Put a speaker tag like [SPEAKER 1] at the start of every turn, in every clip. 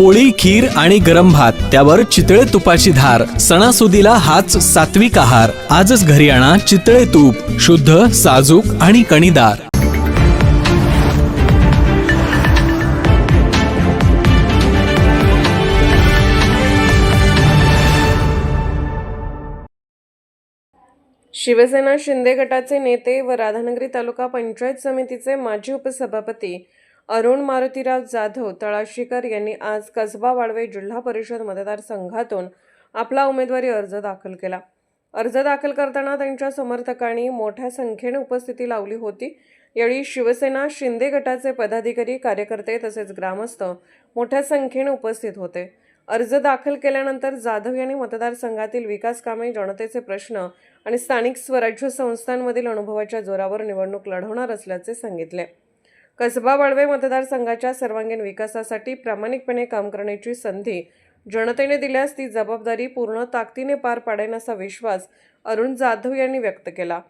[SPEAKER 1] पोळी खीर आणि गरम भात त्यावर चितळे तुपाची धार सणासुदीला हाच सात्विक आहार. आजच घरी आणा चितळे तूप शुद्ध साजूक आणि कणीदार.
[SPEAKER 2] शिवसेना शिंदे गटाचे नेते व राधानगरी तालुका पंचायत समितीचे माजी उपसभापती अरुण मारुतीराव जाधव तळाशीकर यांनी आज कसबा वाळवे जिल्हा परिषद मतदारसंघातून आपला उमेदवारी अर्ज दाखल केला. अर्ज दाखल करताना त्यांच्या समर्थकांनी मोठ्या संख्येने उपस्थिती लावली होती. यावेळी शिवसेना शिंदे गटाचे पदाधिकारी कार्यकर्ते तसेच ग्रामस्थ मोठ्या संख्येने उपस्थित होते. अर्ज दाखल केल्यानंतर जाधव यांनी मतदारसंघातील विकास कामे जनतेचे प्रश्न आणि स्थानिक स्वराज्य संस्थांमधील अनुभवाच्या जोरावर निवडणूक लढवणार असल्याचे सांगितले. कसबा वाळवे मतदारसंघाच्या सर्वांगीण विकासासाठी प्रामाणिकपणे काम करण्याची संधी जनतेने दिल्यास ती जबाबदारी पूर्ण ताकदीने पार पाडेन असा विश्वास अरुण जाधव यांनी व्यक्त केला.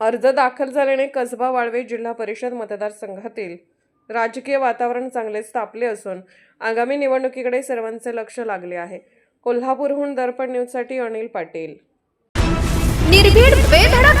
[SPEAKER 2] अर्ज दाखल झाल्याने कसबा वाळवे जिल्हा परिषद मतदारसंघातील राजकीय वातावरण चांगलेच तापले असून आगामी निवडणुकीकडे सर्वांचे लक्ष लागले आहे. कोल्हापूरहून दर्पण न्यूजसाठी अनिल पाटील.
[SPEAKER 3] निर्भीड बेधडक